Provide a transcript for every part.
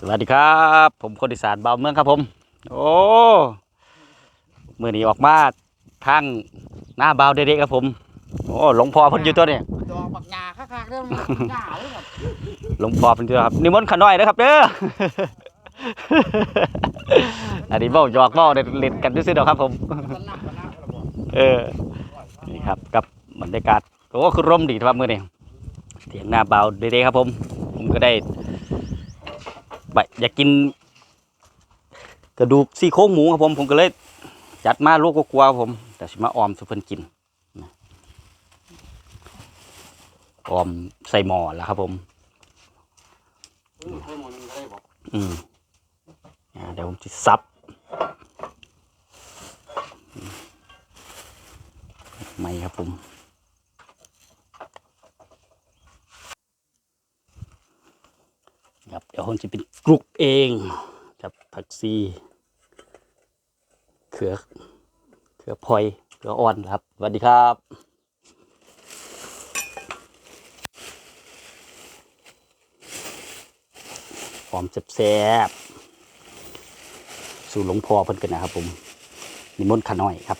สวัสดีครับ ผมคนอีสานเบาวเมืองครับผม โอ้มือนี้ออกมาทางหน้าเบาวเด็กๆครับผม โอ้หลวงพ่อเพิ่นอยู่ตัวเนี่ยดอกบักหญ้าคักๆเด้อมันหญ้าเลยครับหลวงพ่อเพิ่นอยู่ครับนิมนต์ขาน้อยนะครับเด้ออันนี้เบ้าหยอกเบ้าเล่นกันซื่อๆดอกครับผมมันนักมันนักระบบเออนี่ครับกับบรรยากาศโอ้คือร่มดีครับมือนี้เถียงหน้าเบาวเด็กๆครับผม ผมก็ได้ บอยากกิน กระดูกซี่โครงหมูครับผมผมก็เลย จัดมาลูกก็กลัวผม แต่สิมาออมสุเพิ่นกินออมใส่หม้อแล้วครับผมเออให้หมดนึงก็ได้บอกอืมอ่าเดี๋ยวผมจะซับไม่ครับผม ครับเดี๋ยวผมจะเป็นกรุกเองกับผักซีเขือเขือพลอยเขืออ่อนครับสวัสดีครับหอมแซ่บๆสู่หลวงพ่อเพิ่นกันนะครับผมนิมนต์ขาน้อยครับ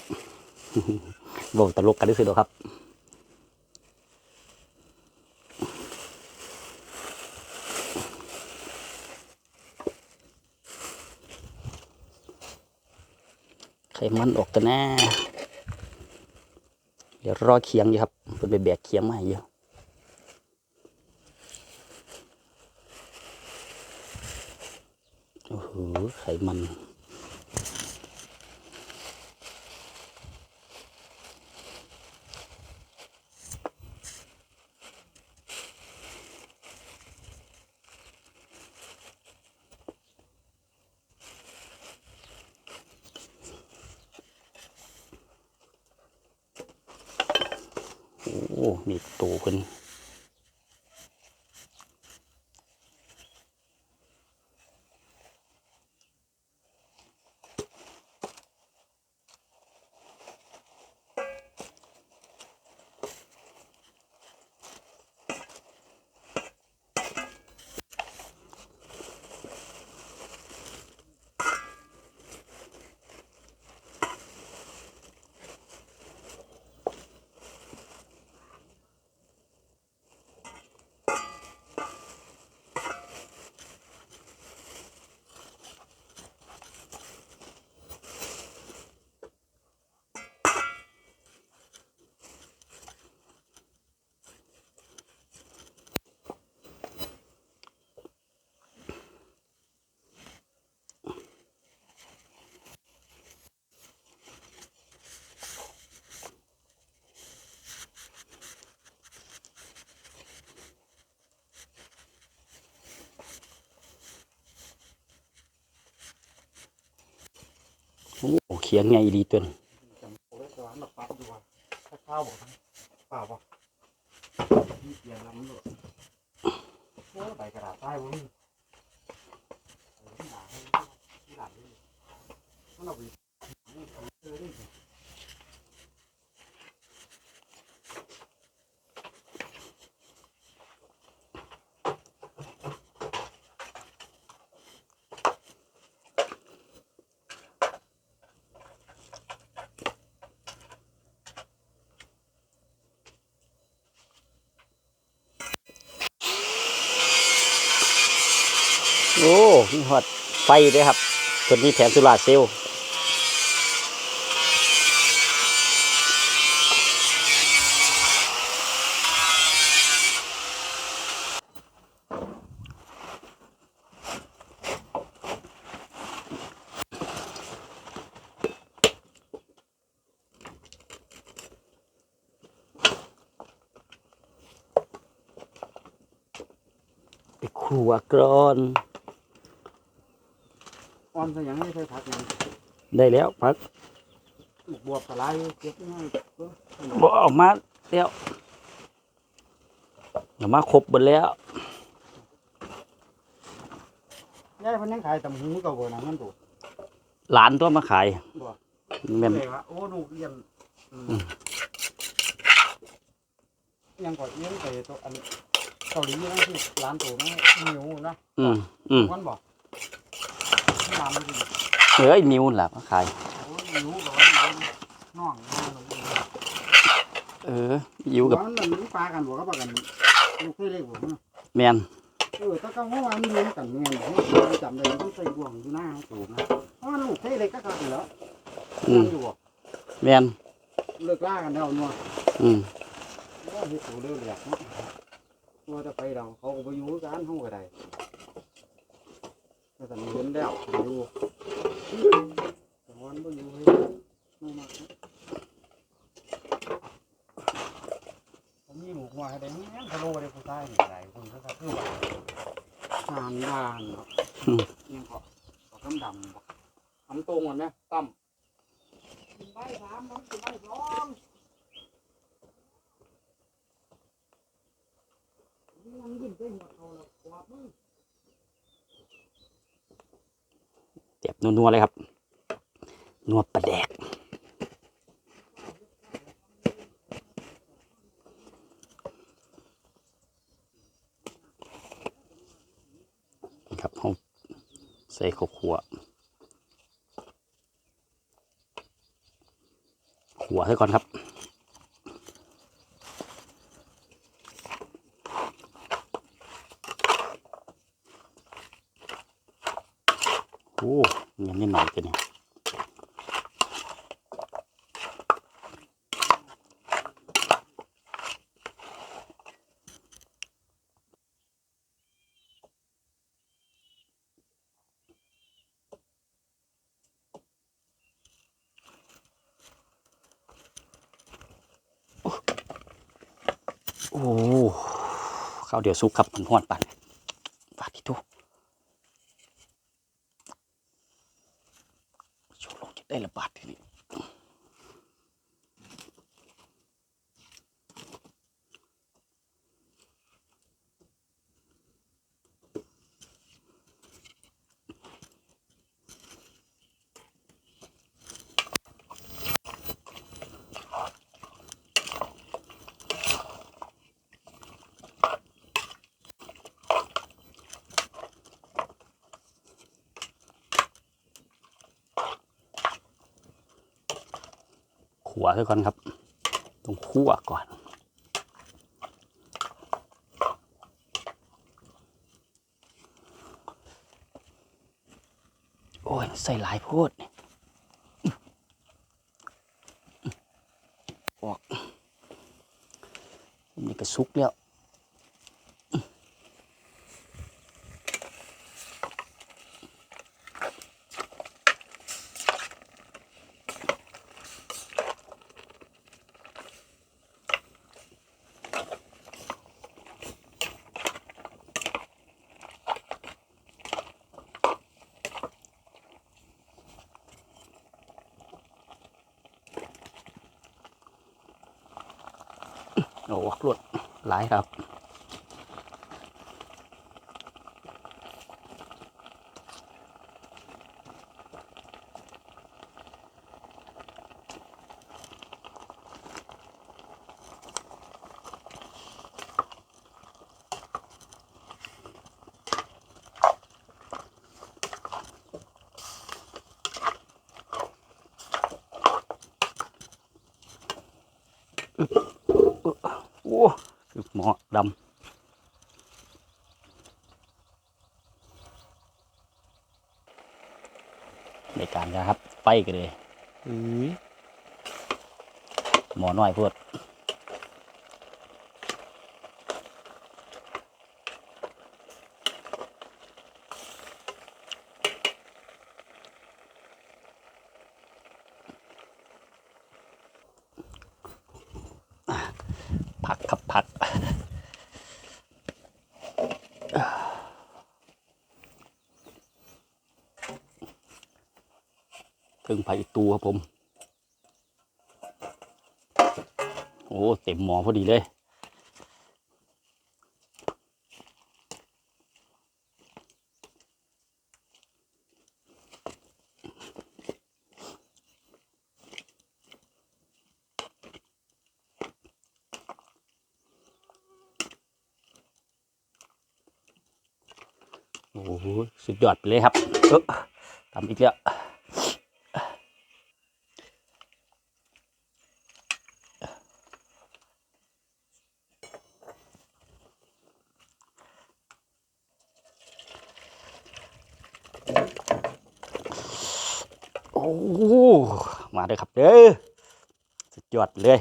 บอกตลกกันด้วยสิเดอครับ ไขมันออกกันแน่เดี๋ยวรอเคียงอยู่ครับเพิ่นไปแบกเคียงมาให้อยู่โอ้โหไขมัน โอ้มีตูเพิ่นโอ้ เคียงไงดีตัวนี้ จำโอ้ยสวรรค์แบบปั๊บดูว่าถ้าข้าวบอกทั้งเปล่าบอกนี่เปลี่ยนลำด้วยโอ้ยใบกระดาษใต้บ่มีเออหนาให้ที่หลังนี่มันเอาไปนี่เออนี่ โอ้มีหอดไฟด้วยครับตัวนี้แผงสุราเซลล์ไปขัวกรอน ออมใส่หยังไม่ใส่ผักหยังได้แล้วพักบวบกระไรเก็บง่ายเออบ่ออกมาแล้วออกมาครบหมดแล้วยายเพิ่นยังขายตำหูเก่าบ่นะมันตัวหลานตัวมาขายบ่แม่นเลยวะโอ้ลูกเรียนอืมยังก่อนยังไปตัวอันเกาหลีนะที่ร้านตัวนะหิวนะอืมอืมมันบอก น้ำมันดีเอ้ยมิวนั่นล่ะมาขายโอ้ยรู้ร้อนร้อนน่องน่องเลยเออยิวกับร้อนมันปลากันบอกก็ปลากันลูกเคยเล็กผมแมนเออถ้าเขาว่ามันรวมกันเงี้ยจำได้ต้องใส่บ่วงอยู่หน้าสูงนะเพราะว่าลูกเคยเล็กก็ขาดอยู่แล้วอืมอยู่แมนเลิกล่ากันแล้วนัวอืมว่าเฮ็ดตัวเร็วแหลกเนาะตัวจะไปเราเขาก็ไปอยู่กันเขาก็ได้ แต่เห็นแล้วอยู่แต่วันบ่อยู่ให้ไม่มากนะผมมีลูกมาให้ได้นี่ยังทะโลได้ผู้ชายนี่หลายคนก็คือว่าทานดานเนาะยังก็ก็ดำดำบ่ทำตรงก่อนนะตั้มใบสามน้ำใบสองยังยิ้มได้หัวเขาแล้วกวาดมือ เจ็บ นัวๆเลยครับ นัวปลาแดกนะครับห้องใส่ข้าวขัวขัวให้ก่อนครับ โอ้ เงี้ยนิดหน่อยกันนี่โอ้ข้าวเดี๋ยวซุปครับมันหอนปั่นปาดที่ทุ โชว์ลงจะได้ระบาดทีนี้ ขัวซะก่อนครับ ต้องคั่วก่อน โอ้ย ใส่หลายโพดนี่ออกนี่ก็สุกแล้ว โอ้รวดหลายครับอ คือหมอดำในการนะครับ ไปกันเลยอื้อหมอน้อยพูดผักครับผัก ถึงไผ่ตูครับผม โอ้เต็มหมอพอดีเลยโอ้โหสุดยอดไปเลยครับเออทำอีกแล้ว มาเลยครับเด้อสุดยอดเลย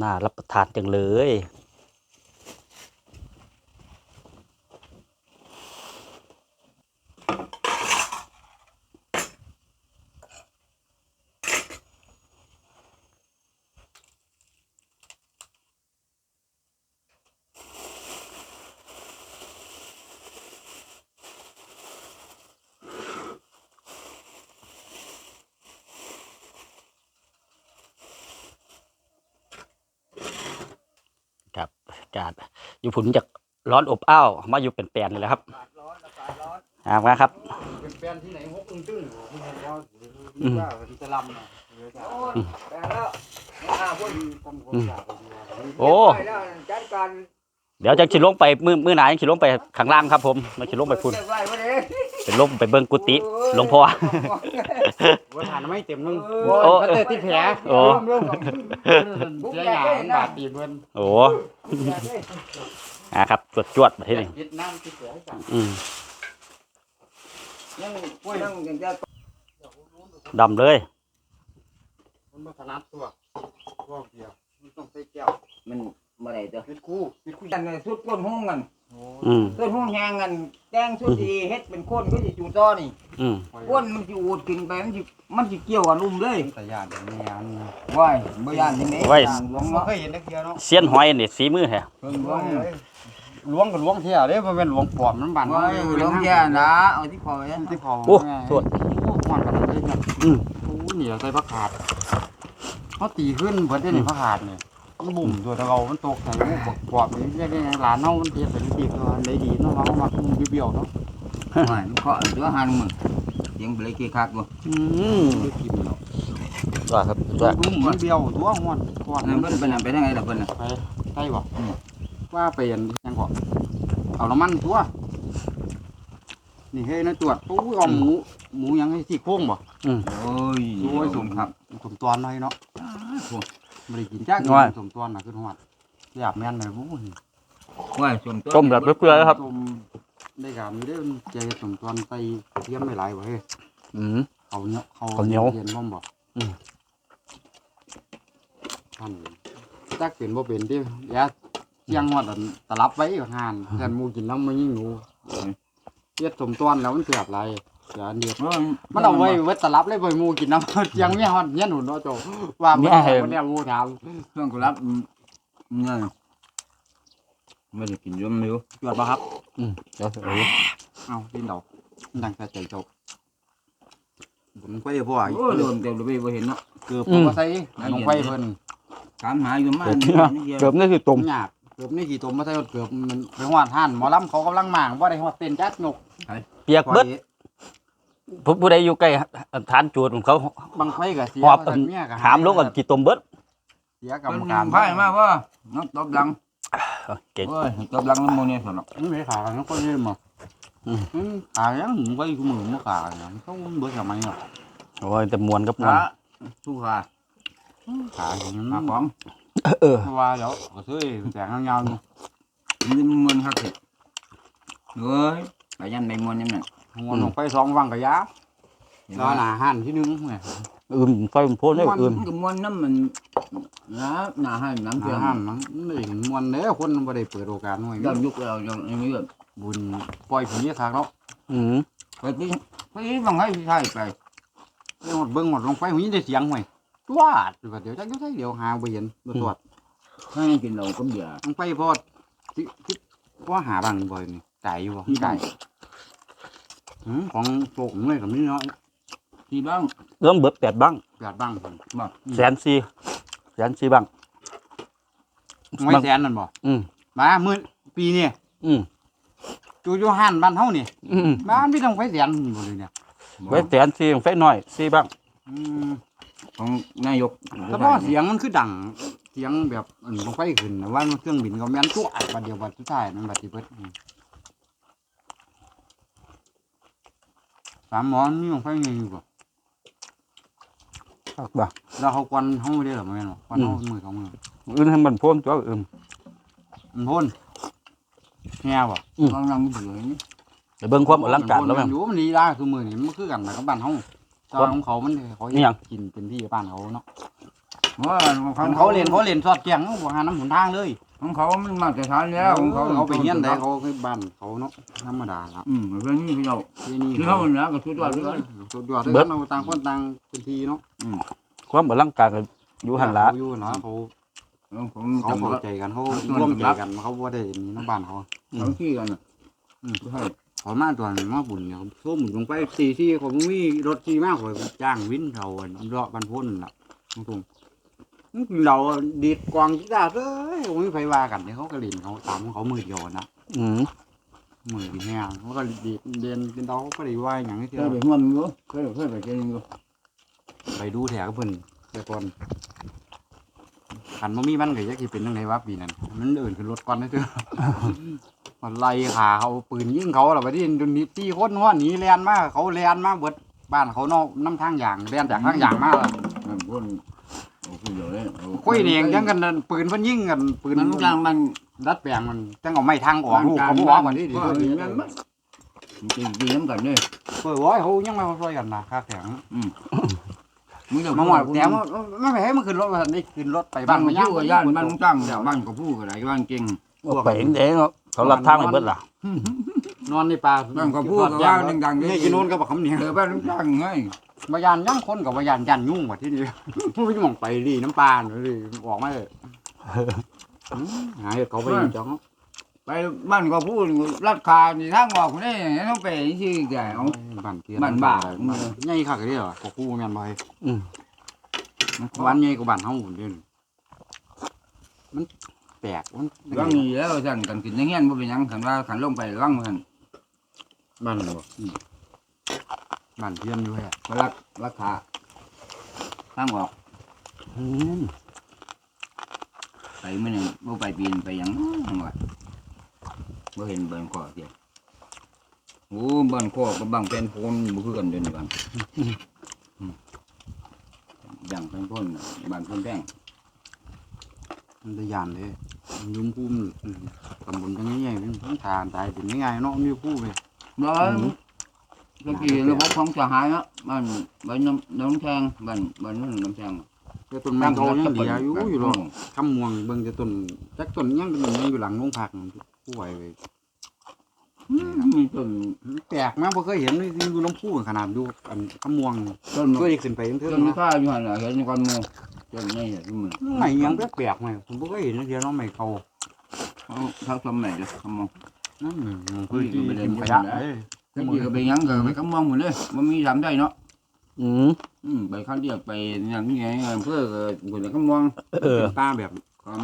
น่ารับประทานจังเลย กาศ อยู่ผุนจากร้อนอบอ้าวมาอยู่เป็นแปลนเลยแหละครับอากาศร้อนอากาศร้อนอ่ามาครับ เป็นแฟนที่ไหนฮกอึ้งตึ้งที่ไหนว่าอืม ที่จะลำนะเดี๋ยวจะโอ้ยแปลงแล้วมาหาพวกมีคนคนอากไปดูโอ้เรียบร้ยแล้วจัดการเดี๋ยวจะขี่ลงไปมือมือหนายังขี่ลงไปข้างล่างครับผมมาขี่ลงไปพุ่นเรียบร้พอดีเป็นลงไปเบิ้งกุฏิหลวงพ่อ ว่าทานไม่เต็มนึงโอ้ก็เตะที่แผลโอ้ร่วมๆเสียหยามันบาดตีนเบิ้นโอ้อ่าครับจวดจวดๆมาที่นี่คิดน้ำคิดเสียให้สั่งอืมยังยังยังจะดำเลยมันมาถนัดตัวตัวเดียวมันต้องใส่แก้วมันเมื่อไหร่ตัวคิดคู่คิดคู่กันสุดก้นห้องกัน โอ้อืมต้นห้องแหงกันแดงสุดดีเฮ็ดเป็นคนก็จะจูต้อนี่อืมก้นมันจะอูดขึ้นไปมันจะมันจะเกี่ยวกับลุ่มเลยแต่ยาอย่างนี้อันว้ายบ่ย่านจังได๋หลวงไม่เนาะเคยเห็นนักเดียวเนาะเสี้ยนหอยนี่สีมือแฮะเพิ่นหลวงล้วงกับล้วงเที่ยวเด้มันเป็นหลวงปลอมมันบานว้ายหลวงแย่นะเอาที่คอไว้ที่คอโอ้โทษโอ้หอนกันเลยเนี่ยอืมโอ้เหนียวใส่ผักขาดเขาตีขึ้นเพิ่นได้ในผักขาดเนี่ย มันบุ่มตัวตะเรามันตกใส่โอ้บกปอบนี่เรียกได้ไงหลานเนามันเทียบเป็นดีตัวได้ดีเนาะเรามามันเบี้ยวๆเนาะว้ายมันเคาะตัวหันมึงเสียงเบรกเกคักบ่อืมไม่กินเนาะว่าครับว่าบุ่มมันเบี้ยวตัวหอนก้อนนั่นเพิ่นเป็นไปได้ไงล่ะเพิ่นน่ะไปใช่บ่ว่าไปอันยังก่อเอาน้ำมันตัวนี่เฮ้ยนะตรวจโอ้ยเอาหมูหมูยังให้ที่โค้งบ่โอ้ยโอ้ยสมครับสมตอนหน่อยเนาะ ไม่ได้กินจ้ากินสมตอนน่ะคือหอดอยากแม่นเลยบุ้ยว้ายสมตัวต้มแบบเปลือยๆครับ ต้มได้การมีได้ใจสมตอนใส่เทียมไม่หลายบ่เฮ้ยอืม เขาเนี้ยเขาข้าวเหนียวเย็นบ่บ่อืม ท่านจักเป็นบ่เป็นที่ยาเที่ยงฮอดอันตลับไว้กับหานแทนหมูกินน้ำมันยิ่งหนูเฮ็ดสมตอนแล้วมันเสียบหลาย เสียอันเดียวมันเอาไว้ไว้ตลับเลยบ่หมูกินน้ำเที่ยงเมียฮอดเมียหนูเนาะโจว่ามันบ่ได้หมูถามเครื่องกรับเนี่ยไม่ได้กินยมมิวจวดบ่ครับ อืมเดี๋ยวเอาเอาดินดอกดังแต่ใจเจ้าผมไปพ่อโอ้ยโดนเต็มเลยบ่เห็นเนาะเกือบผมก็ใส่ลงไปเพิ่นถามหาอยู่มาเกือบนี่คือต้มหยาบเกือบนี่กี่ตัวมาใส่เกือบมันไปฮอดห่านหมอลำเขากำลังหมางบ่ได้ฮอดเต้นจัดหนกเปียกเบิด ผู้ผู้ใดอยู่ใกล้ฐานจูดของเขาบางไฟก็เสียหอบว่าซั่นเมียก็หามลงกันกี่ต้มเบิดเสียกรรมกำการไพ่มาว่าน้องตบหลังเก่งโอ้ยตบหลังแล้วโมเนี่ยสนอกมันไม่ขากันก็ยืมมาอืมอืมขายังหมูไว้กูมือบ่ขากันนะมันต้องเบิดสมัยเนาะโอ้ยแต่มวนกับมวนขาสู้ขาขาของมันขาของเออเพราะว่าเดี๋ยวก็ซื้อแสงเงาๆนี่มันมวนครับเถิดเฮ้ยไปยันไปมวนยังนั่น หัวลงไปสองวังกะยาแล้วหน้าหันที่หนึงแหมอืมไฟมันโพนได้อืมมันก็มวนน้ำมันนะหน้าให้น้ำหเกลือน้าหันมันไม่เห็นมวนเด้อคนบ่ได้เปิดโอกาสหน่อยย้อนยุคเราย้อนอย่างนี้แบบบุญปล่อยผีคักเนาะอืมไปที่ไปที่บังให้พี่ชายไปเบิ่งหมดเบิ่งหมดลงไปหูยินได้เสียงห่วยตวาดเดี๋ยวจักอยู่ไสเดี๋ยวหาบ่เห็นบ่ตรวจให้กินเราก็เบียร์ลงไปพอที่ที่ว่าหาบังบ่อยนี่ไก่อยู่บ่ที่ได้หืม ของโปกเลยก็มีเนาะที่บ้างเริ่มเบิดแปดบ้างแปดบังพุ่นแสนสี่แสนสี่บ้างไม่แสนนั่นบ่อืมมามื้อปีนี้อืมจูอยู่หันบ้านเฮานี่อืมบ้านมีต้องไฟแสนนี่บ่เลยเนี่ยไว้แสนสี่ไฟน้อยสี่บ้างอืมของนายกแต่พอเสียงมันคือดังสียงแบบอันลงไฟขึ้นนะว่ามันเครื่องบินก็แม่นตัวอัดบัดเดียวบัดสุดท้ายนั่นบัดที่เบิดอืม สามหมอนมีลงไฟยังอยู่บ่คักบ่แล้วเขาควันเฮาได้หรอแม่นบ่ควันเฮามือสองมืออื่นให้มันพ่นจ้ออื่นมันพ่นแง่บ่อืมกำลังเบื่อนี่ไปเบิ่งความอลังการแล้วมัแม่นงอยู่มันดีได้คือมือนี่มันคือกันกับบ้านเฮาแตอนของเขามันเขานี่หยังกินเต็มที่บ้านเขาเนาะว่ามันเขาเล่นเขาเล่นสอดแกงบ่หาน้ำหนทางเลย ของเขามันมาแต่ทานแล้วของเขาเขาไปเฮียนได้เขาคือบ้านเขาเนาะธรรมดาละอืมเรื่องนี้พี่เราที่นี่ที่เขาเนี่ยก็สุดยอดเลยสุดยอดเลยเราต่างคนต่างพื้นที่เนาะความอลังการก็อยู่หันละเขาอยู่นะเขาผมเขาจำเข้าว่าใจกันเขาร่วมใจกันเขาบ่ได้นี่น้ำบ้านเขาเขาขี้กันนะอืมใช่ขอมาตัวนึงมาบุญเนี่ยส้มลงไปสี่ที่เขามีรถที่มากกว่าจ้างวินเขาเลาะบันพ้นล่ะตรงๆ เราดีดกวางกีตาร์เลยไม่มีไฟว่ากันเนี่ยเขาก็เล่นเขาตามของเขามือเดียวนะอืมมือดีแห้งเขาก็ดีดเดินเป็นเตาก็ได้ว่าอย่างนี้เดีเคยยวไปห่วงอยู่เคยเคยไปเจออยู่ไปดูแถวเพิ่นแต่ก่อนขันบ่มีมันก็จะกี่เป็นจังไดวะปีนั้นมันเดินขึ้นรถก่อนนะเด้อมันไล่ขาเขาปืนยิงเขาแล้วไปที่ดุนนี้ตีคนหัวหนีแลนมาเขาแลนมาเบิดบ้านเขานอกน้ำทางอย่างแลนจากทางอย่างมาแล้วมันพ่นโอ้คุยเดี๋ยวเลย คุยเนียงจังกันนั่นปืนเพิ่นยิงกันปืนมันกลางมันดัดแปลงมันจังเอาไม้ทางออกลูกเขาบ่ว่ามันนี่ดิก็เห็นมันมันจริงจริงน้ำกันเลยเปิดว้อยเขายังมาซอยกันนะค่าแข็งมึงจะมาหมดแถมไม่ไปให้มันขึ้นรถมาได้ขึ้นรถไปบ้าบ้านนมัมานยู่กับย่านมันตั้งเดี๋ยวบ้านกับผู้กับไหนบ้านเก่งเอาไปเองเด้เนาะเขาลัดทางให้เบิดล่ะนอนในป่าบ้านกับผู้กับว่าดังๆนี่กินโน่นก็บอกคำนี้เออบ้านตั้งไง บายานย่างคนกับบายานยันยุ่งกว่าที่นี่ไม่มองไปดิน้ำปลาเลยออกมาเลยหายเขาไปจ้องไปบ้านกับผู้รัดคาในทางออกนี่ต้องไปที่แกเอา บ้านเกียบ้านบ้า ใหญ่คักเลยเหรอกูแม่นบ่อืมวันใหญ่กว่าบ้านเฮาหุ่นเด่นมันแปลกมันว่างนี้แล้วสั่นกันกินในเงี้ยบ่เป็นยังขันว่าขันลงไปว่างมันบ้านบ่ บ้านเทียนอยู่แฮะรักราคาทางออกอืมไปมื้อนึงบ่ไปปีนไปยังจังหวัดบ่เห็นเบิ่นคอเสียโอ้บ้านคอกับบางเป็นโพนบ่คือกันเด้นี่บ้านอย่างเป็นโพนบ้านเพิ่นแพงมันตะยานเลยยุ่งพุ่มตำบลจังใหญ่ๆมันทานตายเป็นง่ายๆเนาะมีผู้ไปบ่ ตะกี้ระบบของสหายเนาะบ้านบ้านน้ำน้ำแทงบ้านบ้านนู้นน้ำแทงแต่ต้นไม้เขายังดีอยู่อยู่หรอกคำม่วงเบิ่งแต่ต้นจักต้นยังต้นยังอยู่หลังโรงพักผู้ไหวไปมีต้นแปลกมากบ่เคยเห็นเลยอยู่น้ำพุขนาดอยู่อันคำม่วงต้นก็ได้ขึ้นไปเทิงต้นๆนะข้าอยู่หั่นน่ะเห็นก่อนหมู่ต้นนี่เห็นมื้อไม่ยังแปลกๆไหมผมบ่เคยเห็นเดียวน้องไม่เขาเขาเขาทำไหนเด้อเขามองนั่นมันคือที่กินขยะเอ้ย ตะกี้ก็ไปหยังก็ไปกำมองหมดเลยมันมีทำได้เนาะอืมอืมไปคันเดียวไปอย่างนี้ไงเพื่อก็คนละกำมองเออตาแบบครับ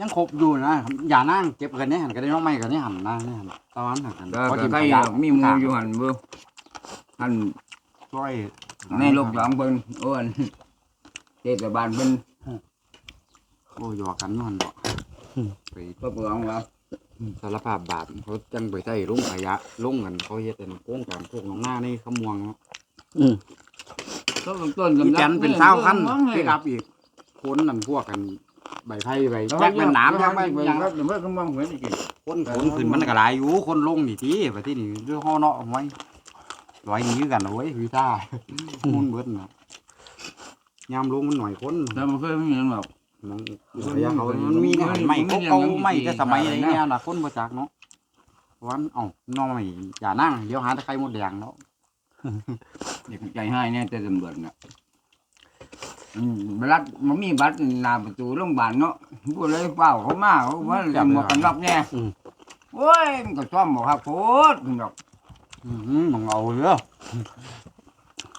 ยังครบอยู่นะอย่านั่งเก็บกันเนี่ยหันก็ได้น้องไม่กันเนี่ยหันนะเนี่ยหันตอนนั้นหันกันก็เขาก็จิ้มใกล้ขยะมีหมูอยู่หันเบ่หันช่วยในโลกหลังเพิ่นโอ้อันเทศบาลเพิ่นโอ้ยหยอกกันอยู่หันบ่ไปก็เปลืองว่า สารภาพบาปเขาจังไปใส่ลุงขยะลุงกันเขาเฮ็ดเป็นโค้งการพวกน้องหน้านี่ขมวงเนาะอืมต้นต้นอีแกนเป็นเศร้าขั้นไปกับอีกคนนั่นพวกกันใบไผ่ใบแจ็คเป็นหนามแจ็คไม่เป็นเป็นหยังครับเดี๋ยวเพิ่นกำมองเหมือนอีกคนขนขึ้นมันก็หลายอยู่คนลงนี่ทีไปที่นี่เรื่องห่อเนาะเอาไว้ร้อยหนี้กันเอาไว้วีซ่ามุ่นเบิดนะยามลงมันหน่อยคนแต่มันเคยมีหยังหรอก มันระยะเขามันมีเนี่ยไม่เขาเก่าไม่แต่สมัยอะไรเงี้ยนะคนบ่จักเนาะวันเอ้าน้อยอย่านั่งเดี๋ยวหาตะไคร้หมดแดงเนาะเด็กใจให้เนี่ยแต่ตำรวจน่ะอืมบัตรมันมีบัตรหน้าประตูโรงพยาบาลเนาะผู้เลยเฝ้าเขามาเขาว่าจะหมวกกันน็อกแน่โอ้ยมันก็ซ่อมบอกครับโพดมันดอกอืมมึงเอาเด้อ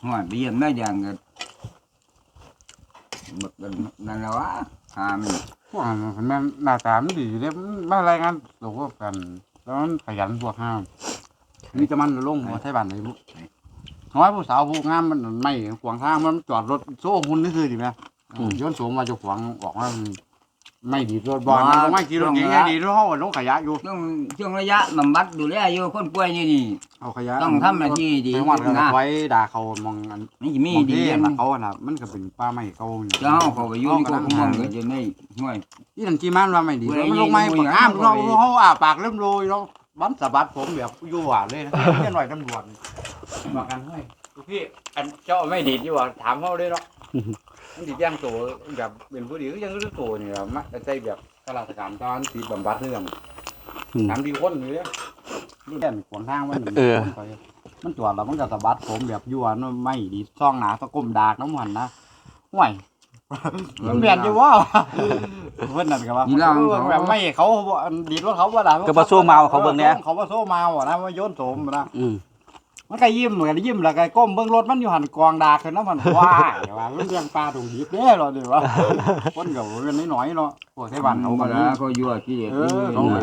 หัวไปเยี่ยมแม่ยางก็บั กกันนั่นแหละวะหามันพวกมันแม่นหน้าตามันดีอยู่เด้มารายงานตัวพวกกัน แล้วมันขยันพวกห้ามมีแต่มันลงมาไทยบ้านเลยบุน้อยผู้สาวผู้งามมันไม่ขวางทางมันจอดรถโซ่หุ่นนี่คือดิแม่อืมย้อนสวมมาเจะขวางออกมา ไม่ดีรถบอลมันลงไม่กี่รถเก่งไงดีรถห้องลงขยะอยู่ ช่วงช่วงระยะบำบัดดูแลอยู่คนป่วยนี่นี่ เอาขยะต้องทำหน้าที่ดีไปวัดกันนะ ไว้ด่าเขามองอันนี่สิมีมองดีที่เด่นน่ะเขาน่ะมันก็เป็นป้าไม่เขานี่เจ้าเขาไปอยู่ในกรมมองก็จะไม่ห่วย ที่นั่นที่มันว่าไม่ดีเวแล้ลาวมันลงไม่ยิงปากอ้ามยิงเรายิงเขาอ่าปากเริ่มโรยแล้วบันสะบัดผมแบบอยู่หวานเลยนะเรียนหน่อยตำรวจบอกกันให้ลูกพี่อันเจ้าไม่ดีดอยู่ว่าถามเขาเลยเนาะ มันดีดย่างตัวแบบเป็นผู้ดีก็ยังรู้ตัวนี่แหละมาใจแบบข้าราชการตอนสีบำบัดเรื่องอืมถามดีคนอยู่เนี่ยนี่แก่นขวางทางมันเออมันจอดแล้วมันก็สะบัดผมแบบยั่วเนอะไม่ดีซ่องหนาตะก้มดากน้ำมันนะห่วยมันเปลี่ยนอยู่ว่าเพื่อนนั่นก็ว่านี่ล่ะเออแบบไม่เขาบ่ดีดว่าเขาว่าด่าก็บ่สู้เมาเขาเบิ่งเนี่ยเขาว่าโซ่เมาอะนะว่าโยนโสมนะอื มมันก็ยิ้มเหมือนยิ้มแล้วก็ก้มเบิ่งรถมันอยู่หันกองดาขึ้นน้ำมันว้ายว่ามันเรื่องปลาถุงดิบเด้อเหรอเดี๋ยวว่าคนก็เป็นน้อยๆเนาะพวกไทยบ้านเขาเขาก็ก็มีเขาอยู่ที่เออเขาไป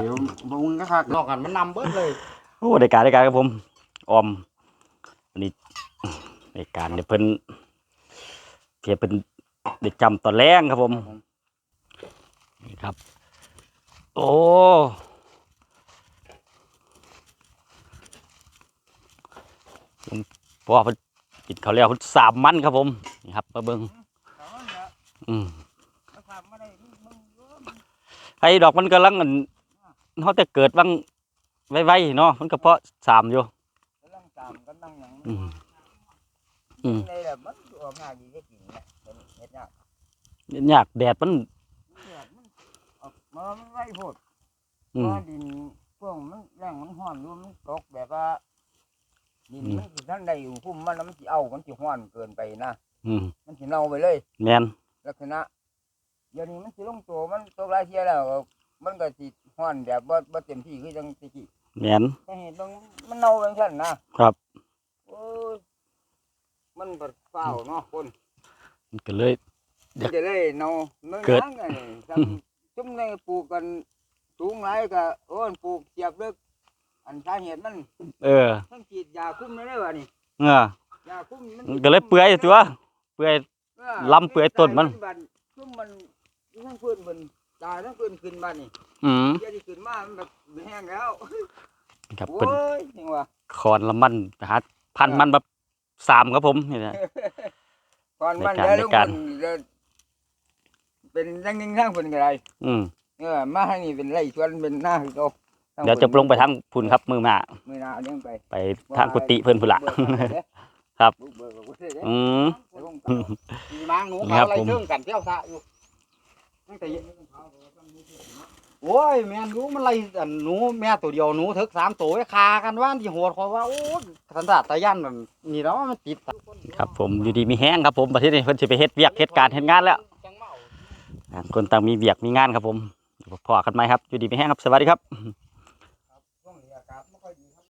มึงก็คักนอกกันมันนำเบิดเลยโอ้รายการรายการครับผมออมอันนี้รายการเนี่ยเพิ่นเพียเพิ่นได้จำตอนแรงครับผมนี่ครับ โอ้ผม เพราะว่าเพิ่นกินเขาวแล้วเพิ่นสามมันครับผมนี่ครับมาเบิ่งอืมไอ้ดอกมันกำลังอันเขาจะเกิดบ้างไว้ๆเนาะมันก็เพาะสามอยู่ กำลังตามกำลังหยังอืม อืมในแบบมันออกงานดีได้กินนะเป็นเฮ็ดยากยากแดดมันเนี่ยมันออกมามันไร่โพดอืมว่าดินพวกมันแรงมันห้อนอยู่มันตกแบบว่า ดินอืมมันสิท่านใดอยู่พุ่มมันแล้วมันสิเอามันสิห้อนเกินไปนะอืมมันสิเน่าไปเลย แมนลักษณะเดี๋ยวนี้มันสิลงตัวมันตกหลายเที่ยแล้วมันก็สิห้อนแบบบ่บ่เต็มที่คือจังตะกี้แมน แต่เห็นบางมันเน่าจังซั่นนะครับ โอ้ยมันบ่เฝ้าวเนาะคนมันก็เลย มันจะได้เน่าเมื่อเกิดยังไงซ้ำจุ่มในปลูกกันสูงหลายก็โอ้ยปลูกเสียบลึก อันสาเหตุมันเออทั้งฉีดยาคุมเลยเด้อวะนี่เออยาคุมมันมันก็เลยเปื่อยตัวเปื่อยเออลำเปื่อยต้นมันบัดซุ่มมันทั้งพื้นมันตายทั้งพื้นขึ้นบัดนี่อืมเดี๋ยวที่ขึ้นมามันแบบแห้งแล้วครับโอ้เป็นยจริงว่ะคอนละมันหาพันมันแบบสามครับผมนี่นะ ก่อนมันในการเดี๋ยวในการลุงพลเดี๋ยวเป็นยังยิงทางเป็นอะไรอืมเออมาทางนี้เป็นไรชวนเป็นหน้าคือเขาทาง เดี๋ยวจะลงไปทางพุ่นครับมือมามือหน้าเลี้ยงไปไปทางกุฏิเพิ่นพุ่นละครับบุกเบิกกับกุฏิเด้อืมไปลงไปมีม้างหนูนี่ครัเขาบอะไรผมเชื่องกันเที่ยวซะอยู่ตั้งแต่เย็นโอ้ยแม่หนูมันไรอันหนูแม่ตัวเดียวหนูถึกสามตัวไว้คากันว่าที่โหดเขาว่าโอ้ยสันดาตะยันมันนี่แล้วมันติดครับผมอยู่ดีมีแห้งครับผมประเทศนี้เพิ่นสิไปเฮ็ดเวียกเฮ็ดการเฮ็ดงานแล้วต่างคนต่างมีเวียกมีงานครับผมพอกันไหมครับอยู่ดีมีแห้งครับสวัสดีครับ